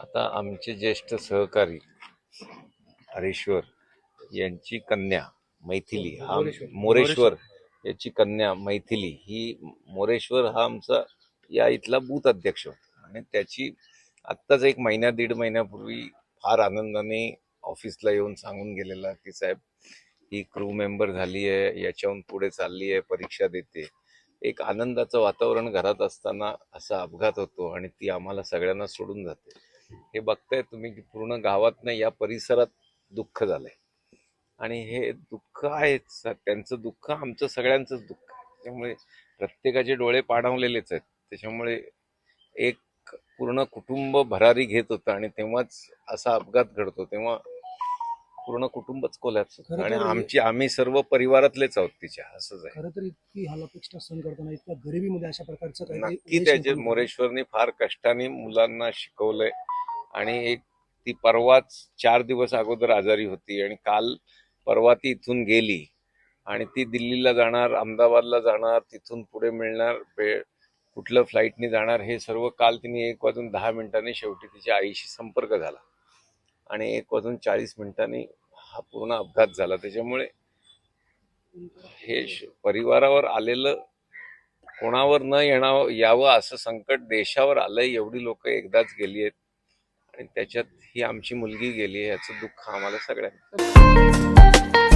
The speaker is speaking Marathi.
आता आमचे ज्येष्ठ सहकारी हरेश्वर यांची कन्या मैथिली हा मोरेश्वर. याची कन्या मैथिली ही मोरेश्वर हा आमचा या इथला बूथ अध्यक्ष होता. आणि त्याची आत्ताच एक महिन्या दीड महिन्यापूर्वी फार आनंदाने ऑफिसला येऊन सांगून गेलेला की साहेब ही क्रू मेंबर झाली आहे याच्याहून पुढे चालली आहे परीक्षा देते. एक आनंदाचं वातावरण घरात असताना असा अपघात होतो आणि ती आम्हाला सगळ्यांना सोडून जाते. हे बघताय तुम्ही की पूर्ण गावात नाही या परिसरात दुःख झालंय. आणि हे दुःख आहेच त्यांचं दुःख आमचं सगळ्यांचंच दुःख आहे. त्यामुळे प्रत्येकाचे डोळे पाणावलेलेच आहेत. त्याच्यामुळे एक पूर्ण कुटुंब भरारी घेत होतं आणि तेव्हाच असा अपघात घडतो. तेव्हा पूर्ण कुटुंबच खरं आणि आमची आम्ही सर्व परिवारातलेच आहोत तिच्या असंच आहे. खरं तर इतकी हालापेक्षा सहन करताना इतक्या गरिबीमध्ये अशा प्रकारचं नक्की त्याचे मोरेश्वरनी फार कष्टाने मुलांना शिकवलंय. आणि एक ती परवाच चार दिवस अगोदर आजारी होती आणि काल परवा ती इथून गेली. आणि ती दिल्लीला जाणार अहमदाबादला जाणार तिथून पुढे मिळणार वे- कुठलं फ्लाईटनी जाणार हे सर्व काल तिने एक वाजून दहा मिनिटांनी शेवटी तिच्या आईशी संपर्क झाला. आणि एक वाजून चाळीस मिनिटांनी हा पूर्ण अपघात झाला. त्याच्यामुळे हे परिवारावर आलेलं कोणावर न येणार यावं असं संकट देशावर आलंय. एवढी लोक एकदाच गेली आहेत. आणि त्याच्यात ही आमची मुलगी गेली आहे याचं दुःख आम्हाला सगळ्यांना.